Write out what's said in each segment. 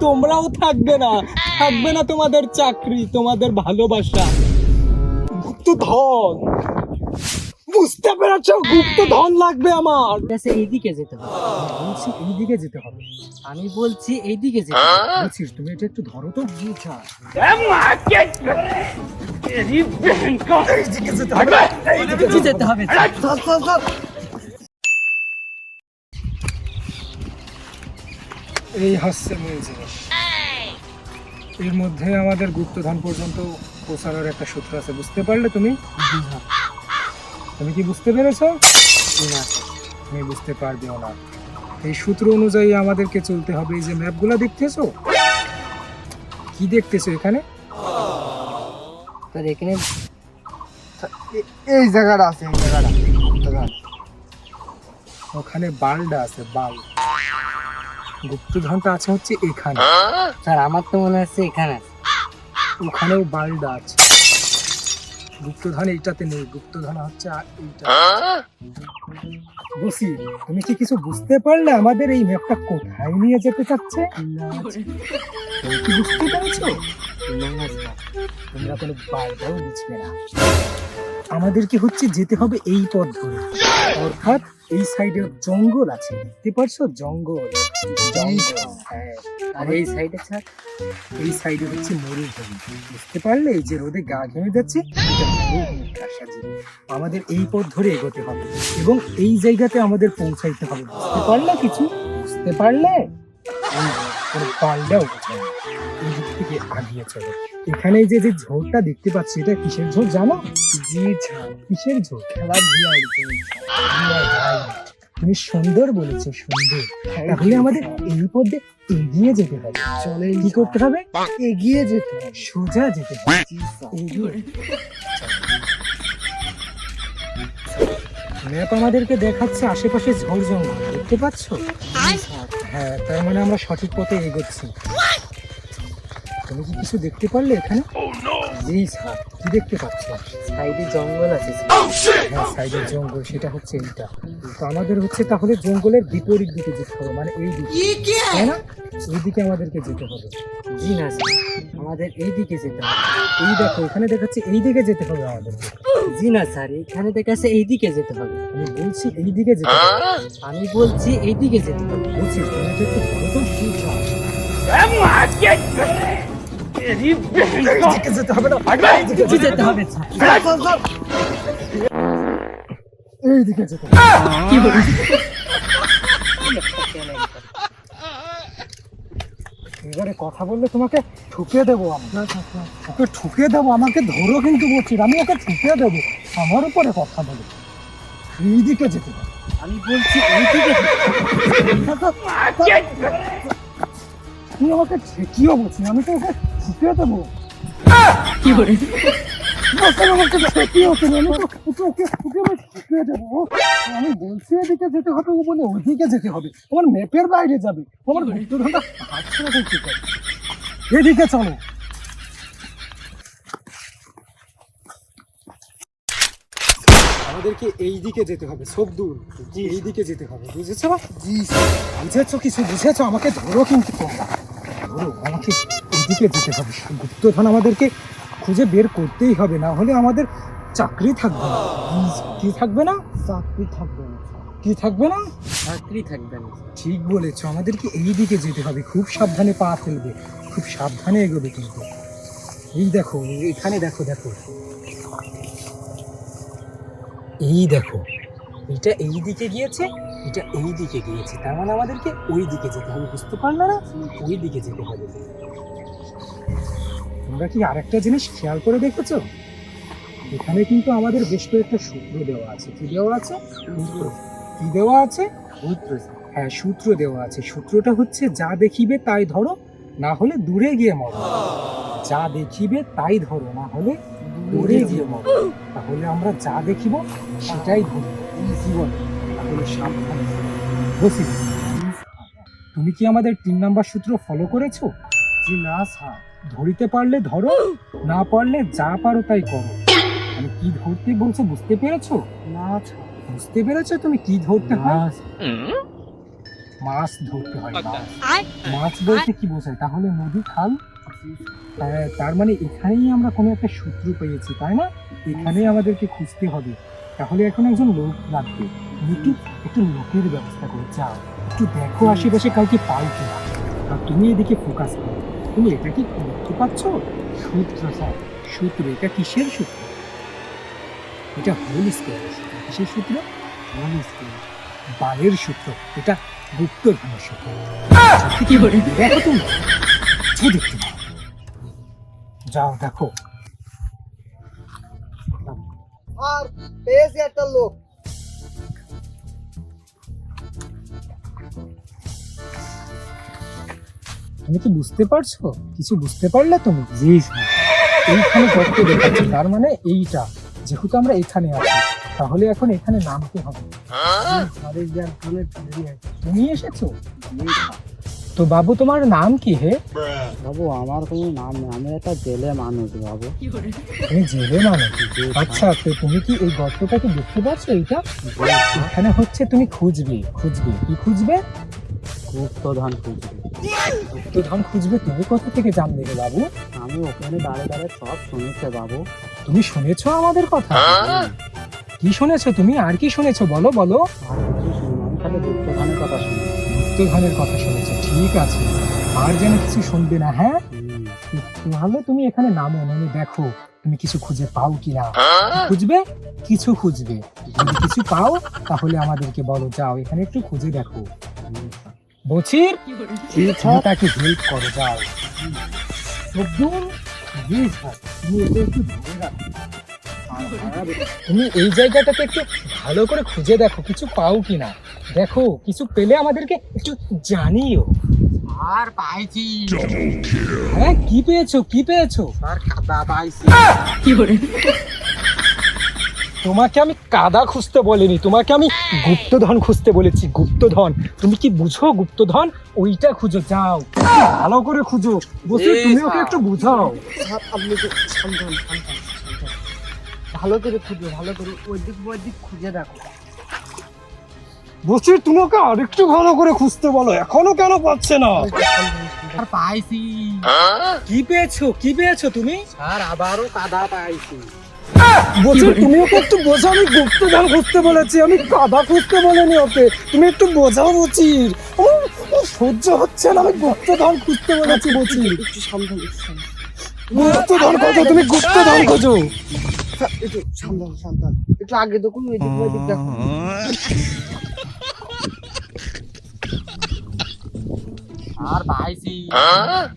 তোমরাও থাকবে না। থাকবে না তোমাদের চাকরি তোমাদের ভালোবাসা। গুপ্ত ধন বুঝতে পেরেছ? গুপ্ত ধন লাগবে আমার। কাছে এইদিকে যেতে হবে। বলছি এইদিকে যেতে হবে। আমি বলছি এইদিকে যেতে হবে। বলছিস তুমি এটা একটু ধরো তো বুঝা এইদিকে যেতে হবে। এইদিকে যেতে হবে। চল, চল, চল। এই হচ্ছে মূল জিনিস। এর মধ্যে আমাদের গুপ্তধন পর্যন্ত পৌঁছানোর একটা সূত্র আছে। বুঝতে পারলে তুমি? তুমি কি বুঝতে পেরেছ? না তুমি বুঝতে পারবেও না। এই সূত্র অনুযায়ী আমাদেরকে চলতে হবে। এই যে ম্যাপগুলো দেখতেছো? কি দেখতেছো এখানে? এখানে এই জায়গাটা আছে এই জায়গাটা। ওখানে বালটা আছে বাল। গুপ্তধনটা আছে হচ্ছে এখানে। স্যার আমার তো মনে হচ্ছে এখানে। ওখানেও বালডা আছে। গুপ্তধন এইটাতে নেই গুপ্তধন হচ্ছে এইটা। বসি তুমি কি কিছু বুঝতে পারলে আমাদের এই ম্যাপটা কোথায় নিয়ে যেতে চাচ্ছে? তুমি কি বুঝতে পেরেছ। তোমরা কোনো বালটাও বুঝবে না। আমাদেরকে হচ্ছে যেতে হবে এই পথ ধরে। অর্থাৎ এই সাইডে জঙ্গল আছে দেখতে পারছ? জঙ্গল। জঙ্গল। হ্যাঁ আর এই সাইডে স্যার এই সাইডে হচ্ছে মরুভূমি। বুঝতে পারলে এই যে রোদে গা ঘেমে যাচ্ছে। আমাদের এই পথ ধরে এগোতে হবে এবং এই জায়গাতে আমাদের পৌঁছাইতে হবে। বুঝতে পারলে কিছু? বুঝতে পারলে? কোনো বোঝায় চলো এখানে যে যে ঝোড়টা দেখতে পাচ্ছি এটা কিসের জানো? জি কিসের খেলাধুলার। তুমি সুন্দর বলেছ সুন্দর। তাহলে আমাদের এই পথে এগিয়ে যেতে হবে। চলে কি করতে হবে? এগিয়ে যেতে হবে সোজা যেতে হবে। ম্যাপ আমাদেরকে দেখাচ্ছে আশেপাশে ঝড় জঙ্গল দেখতে পাচ্ছ? হ্যাঁ তার মানে আমরা সঠিক পথে এগোচ্ছি। তুমি কি কিছু দেখতে পারলে এখানে? জি স্যার কি দেখতে পাচ্ছ? সাইডে জঙ্গল আছে হ্যাঁ সাইডের জঙ্গল সেটা হচ্ছে এইটা। তো আমাদের হচ্ছে তাহলে জঙ্গলের বিপরীত দিকে যেতে হবে মানে এই দিকে। তাই না? এই দিকে আমাদেরকে যেতে হবে। জি না আমাদের এইদিকে যেতে হবে। এই দেখো এখানে দেখাচ্ছে এই দিকে যেতে হবে আমাদেরকে জি না স্যার এখানে দেখাচ্ছে এইদিকে যেতে হবে। আমি বলছি এই দিকে যেতে হবে। আমি বলছি এইদিকে যেতে হবে। বলছি তুমি তো একটু ভালো তো? এই দিকে এবারে কথা বললে তোমাকে ঠুকে দেবো ওকে ঠুকিয়ে দেবো, আমাকে ধরো কিন্তু বলছি। আমি ওকে ঠুকে দেবো, আমার উপরে কথা বলে। এই দিকে যেতে আমি বলছি এইদিকে তুমি আমাকে ঠেকিও বলছি, আমি তো ওকে দেবো কি তুমি আমি বলছি এদিকে যেতে হবে ও বলে ওইদিকে যেতে হবে আমার ম্যাপের বাইরে যাবে না কি করে এদিকে চলো আমাদেরকে এই দিকে যেতে হবে সব দূর। এই দিকে যেতে হবে বুঝেছ জি বুঝেছ কিছু বুঝেছ? আমাকে ধরো কিন্তু তোমরা। ধরো আমাকে। এইদিকে যেতে হবে। গুপ্তধন আমাদেরকে খুঁজে বের করতেই হবে না হলে আমাদের চাকরি থাকবে না। কি থাকবে না? চাকরি থাকবে না। কি থাকবে না? চাকরি থাকবে না। ঠিক বলেছ আমাদেরকে এই দিকে যেতে হবে। খুব সাবধানে পা ফেলবে খুব সাবধানে এগোবে কিন্তু। এই দেখো এখানে দেখো দেখো। এই দেখো এটা এই দিকে গিয়েছে এটা এই দিকে গিয়েছে। তার মানে আমাদেরকে ওই দিকে যেতে হবে বুঝতে পারলে না? ওই দিকে যেতে হবে। তোমরা কি আরেকটা জিনিস খেয়াল করে দেখেছ? এখানে কিন্তু আমাদের বেশ কয়েকটা সূত্র দেওয়া আছে। কি দেওয়া আছে? সূত্র। কি দেওয়া আছে? সূত্র। হ্যাঁ সূত্র দেওয়া আছে। সূত্রটা হচ্ছে যা দেখিবে তাই ধরো না হলে দূরে গিয়ে মরো। যা দেখিবে তাই ধরো না হলে দূরে গিয়ে মরো। তাহলে আমরা যা দেখিব সেটাই ধরবো। জীবন। তাহলে সাবধানে। বসি। তুমি কি আমাদের তিন নাম্বার সূত্র ফলো করেছ? জি না স্যার ধরিতে পারলে ধরো না পারলে যা পারো তাই করো। আমি কি ধরতে বলছো বুঝতে পেরেছ? না বুঝতে পেরেছ তুমি কি ধরতে হয়? মাছ। ধরতে হয় মাছ। মাছ বলতে কি বোঝায়? তাহলে নদী খাল তার মানে এখানেই আমরা কোনো একটা সূত্র পেয়েছি তাই না? এখানেই আমাদেরকে খুঁজতে হবে। তাহলে এখন একজন লোক লাগবে। একটু একটু লোকের ব্যবস্থা করে যাও। একটু দেখো আশেপাশে কাউকে পাও কিনা। আর তুমি এদিকে ফোকাস করো। তুমি এটা কি দেখতে পাচ্ছ সূত্র স্যার, সূত্র, এটা কিসের সূত্র? এটা হোল স্কেল কিসের সূত্র? হোল সূত্র। এটা গুপ্ত ধনের সূত্র। যাও, দেখো। আর পেয়েছি একটা লোক। তুমি কি বুঝতে পারছ? কিছু বুঝতে পারলে তুমি? জি এইখানে গর্ত দেখাচ্ছে। তার মানে এইটা। যেহেতু আমরা এখানে আছি তাহলে এখন এখানে নামতে হবে। আছে। তুমি এসেছ? তো বাবু তোমার নাম কি হে? বাবু আমার কোনো নাম নেই। আমি একটা জেলে মানুষ বাবু। তুমি জেলে মানে আচ্ছা তো তুমি কি এই গর্তটাকে দেখতে পাচ্ছ এইটা? এখানে হচ্ছে তুমি খুঁজবে। খুঁজবে। কি খুঁজবে? গুপ্ত ধান খুঁজছি তো ধন খুঁজবে তুমি কোথা থেকে জানলে রে বাবু? আমি ওখানে দাঁড়িয়ে দাঁড়িয়ে সব শুনেছে বাবু। তুমি শুনেছো আমাদের কথা? কি শুনেছো তুমি? আর কি শুনেছো? বলো বলো। আর কিছু শুনি আমি খালি ধানের কথা শুনি। গুপ্তধনের কথা শুনেছো ঠিক আছে। আর যেন কিছু শুনবে না হ্যাঁ? তাহলে তুমি এখানে নামো মানে দেখো তুমি কিছু খুঁজে পাও কিনা। খুঁজবে? কিছু খুঁজবে। যদি কিছু পাও তাহলে আমাদেরকে বলো যাও এখানে একটু খুঁজে দেখো। বছির কি তাকে হেল্প করো যাও। তুমি এই জায়গাটাতে একটু ভালো করে খুঁজে দেখো কিছু পাও কিনা। দেখো কিছু পেলে আমাদেরকে একটু জানিও। আর পাইছি। হ্যাঁ কি পেয়েছ? কি পেয়েছ? আর কাদা পাইছি। কি করে? তোমাকে আমি কাদা খুঁজতে বলিনি তোমাকে আমি গুপ্তধন খুঁজতে বলেছি গুপ্তধন। তুমি কি বুঝো গুপ্তধন? ওইটা খুঁজো যাও। ভালো করে খুঁজো। বসে তুমি ওকে একটু বুঝাও। আপনি। ভালো করে খুঁজো ভালো করে ওই দিক ওই দিক খুঁজে দেখো। বসে তুমি ওকে আরেকটু ভালো করে খুঁজতে বলো এখনও কেন পাচ্ছে না? আর পাইছি। কি পেয়েছ? কি পেয়েছ তুমি? স্যার আবারও কাদা পাইছি। বলছি তুমি ওকে একটু বোঝাও, আমি গুপ্তধন খুঁজতে বলেছি, আমি কাদা খুঁজতে বলিনি ওকে। তুমি একটু বোঝাও, বচির। সহ্য হচ্ছে না, আমি গুপ্তধন খুঁজতে বলেছি, বচির। গুপ্তধন খোঁজো, তুমি গুপ্তধন খোঁজো। একটু সাবধান সাবধান একটু আগে দেখুন ওই দিক ওই দিক দেখুন আর পাইছি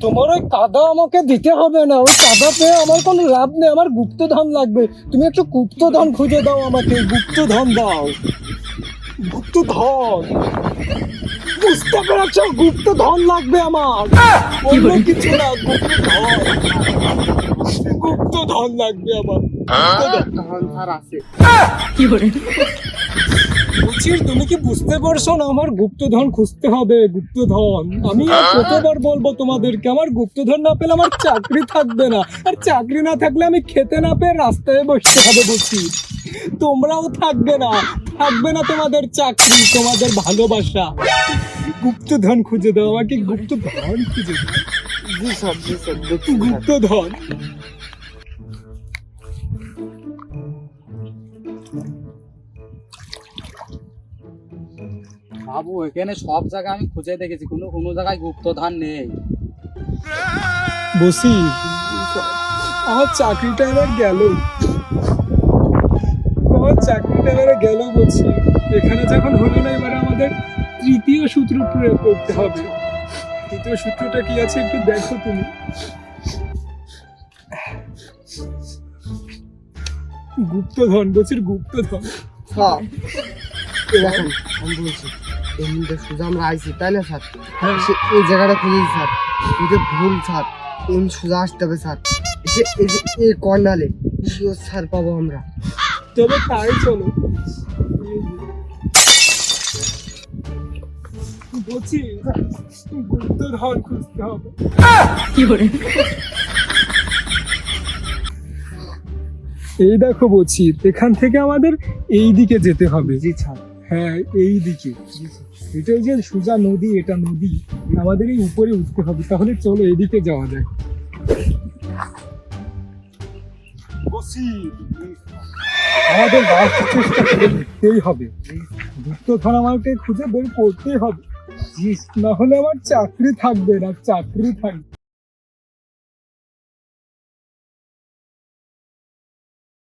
তোমার ওই কাদা আমাকে দিতে হবে না ওই কাদা পেয়ে আমার কোনো লাভ নেই আমার গুপ্তধন লাগবে। তুমি একটু গুপ্তধন খুঁজে দাও আমাকে গুপ্তধন দাও। গুপ্তধন? বুঝতে পেরেছ গুপ্তধন লাগবে আমার। অন্য কিছু না গুপ্তধন। গুপ্তধন লাগবে আমার। গুপ্তধন। স্যার আছে। কি করে বলছিস তুমি কি বুঝতে পারছ না আমার গুপ্তধন খুঁজতে হবে গুপ্তধন? আমি আর কতবার বলব তোমাদেরকে আমার গুপ্তধন না পেলে আমার চাকরি থাকবে না। আর চাকরি না থাকলে আমি খেতে না পেয়ে রাস্তায় বসতে হবে বলছি। তোমরাও থাকবে না থাকবে না তোমাদের চাকরি তোমাদের ভালোবাসা। গুপ্তধন খুঁজে দাও আমাকে গুপ্তধন খুঁজে দাও। গুপ্তধন। বাবু এখানে সব জায়গায় আমি খুঁজে দেখেছি কোনো কোনো জায়গায় গুপ্তধান নেই। বসি। আমার চাকরিটা এবার গেল। আমার চাকরিটা এবারে গেল বলছি এখানে যখন হলো না এবারে আমাদের তৃতীয় সূত্র প্রয়োগ করতে হবে। তৃতীয় সূত্রটা কি আছে একটু দেখো তুমি। গুপ্তধন বলছির গুপ্তধন। দেখুন আমি বলছি। এই মুহূর্তে সোজা আমরা আইছি তাই না স্যার? হ্যাঁ। সে এই জায়গাটা খুঁজেছি স্যার। এটা ভুল স্যার। এমনি সোজা আসতে হবে স্যার। এই যে এই যে এই কর্নালে শিওর স্যার পাবো আমরা। তবে তাই চলো। বলছি গুপ্তধন খুঁজতে হবে। কি করে? এই দেখো বলছি এখান থেকে আমাদের এই দিকে যেতে হবে। জি স্যার। হ্যাঁ এই দিকে জি স্যার এটা যে সোজা নদী, এটা নদী আমাদের এই উপরে উঠতে হবে, তাহলে চলো এদিকে যাওয়া যায় আমাদের লাস্ট হবে। গুপ্তধন আমাকে খুঁজে বের করতেই হবে। না হলে আমার চাকরি থাকবে না, চাকরি থাকবে।